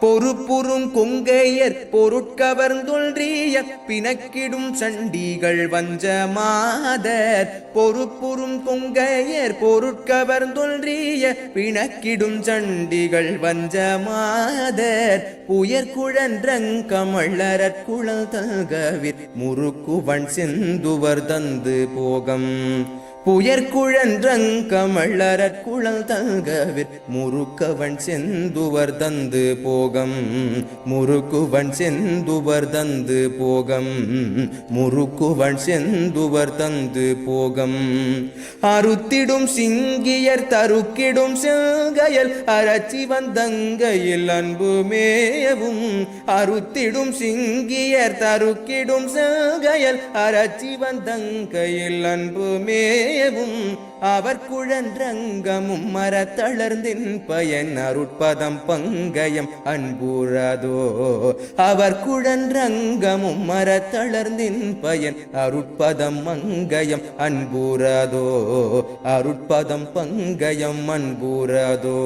பொறுப்புறும் கொங்கையர் பொருட்கவர்ந்தொன்றிய பிணக்கிடும் சண்டிகள் வஞ்ச மாதர். பொறுப்புறும் கொங்கையர் பொருட்கவர்ந்தொன்றிய பிணக்கிடும் சண்டிகள் வஞ்ச மாதர். புயற்குழன்றங்கமள்ளரற் குழல் தல்கவிர். முறுக்குவன் செந்துவர் தந்து போகம். புயற்குழன்றங்கமள்ளரற் குழல் தங்கவிற் முறுக்கவன் செந்துவர் தந்து போகம். முறுக்குவன் செந்துவர் தந்து போகம். முறுக்குவன் செந்துவர் தந்து போகம். அறுத்திடும் சிங்கியர் தருக்கிடும் செல்கையல் அரச்சி வந்தங்கையில் அன்பு மேவும் அறுத்திடும் சிங்கியர் தருக்கிடும் செல்கையல் அரச்சி வந்தங்கையில் அன்பு மேவும் அவர் குழன்றங்கமும் மரத்தளர்ந்தின் பயன் அருட்பதம் பங்கயம் அன்புறதோ. அவர் குழன்றங்கமும் மரத்தளர்ந்தின் பயன் அருட்பதம் மங்கயம் அன்புறதோ. அருட்பதம் பங்கயம் அன்புறதோ.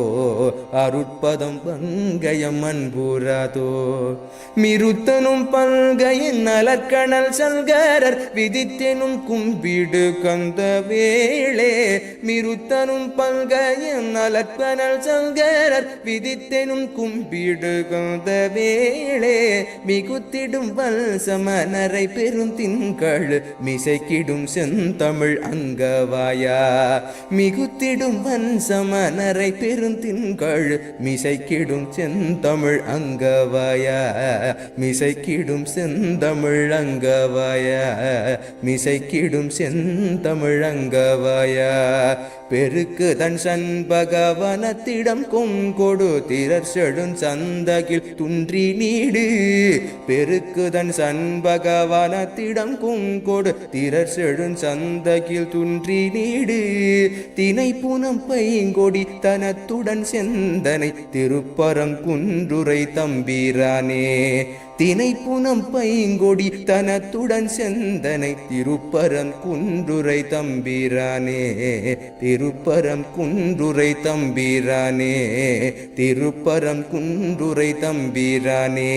அருட்பதம் பங்கயம் அன்புறதோ. மிருத்தனும் பங்கையின் நலக்கணல் சல்கரர் விதித்தெனும் கும்பிடு கந்த வேளே மிருத்தனும் பல்கையின் நலக்கணல் சங்கரர் விதித்தெனும் கும்பிடுகந்த வேளே மிகுத்திடும் வல்சமனரை பெரும் திங்கள் மிசைக்கிடும் செந்தமிழ் அங்கவாயா. மிகுத்திடும் வன்சமனரை பெரும் திங்கள் மிசைக்கிடும் செந்தமிழ் அங்கவாயா. மிசைக்கிடும் செந்தமிழ் அங்கவாயா. மிசைக்கிடும் செந்தமிழ் தங்கவய. பெருக்கு தன் சண்பகவனத்திடம் கொங்கொடு திரர் செழும் சந்தகில் துன்றி நீடு. பெருக்கு தன் சண்பகவனத்திடம் கொங்கொடு திரர் செழும் சந்தகில் துன்றி நீடு. தினை புனம் பைங்கொடி தனத்துடன் செந்தனை திருப்பரம் குன்றுரை தம்பிரானே. தினை புனம் பைங்கொடி தனத்துடன் செந்தனை திருப்பரம் குன்றுரை தம்பிரானே திருப்பரம் குன்றுரை தம்பிரானே திருப்பரம் குன்றுரை தம்பிரானே.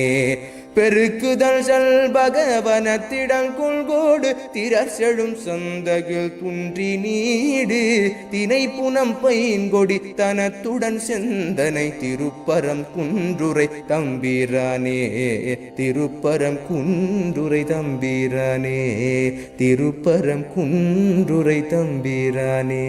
பெருக்குதல் சல் பகவனத்திடம் கொள்கோடு திரர் சந்தகில் துன்றி நீடு தினை புனம் பைங்கொடி தனத்துடன் செந்தனை திருப்பரம் குன்றுரை தம்பிரானே திருப்பரம் குன்றுரை தம்பிரானே திருப்பரம் குன்றுரை தம்பிரானே.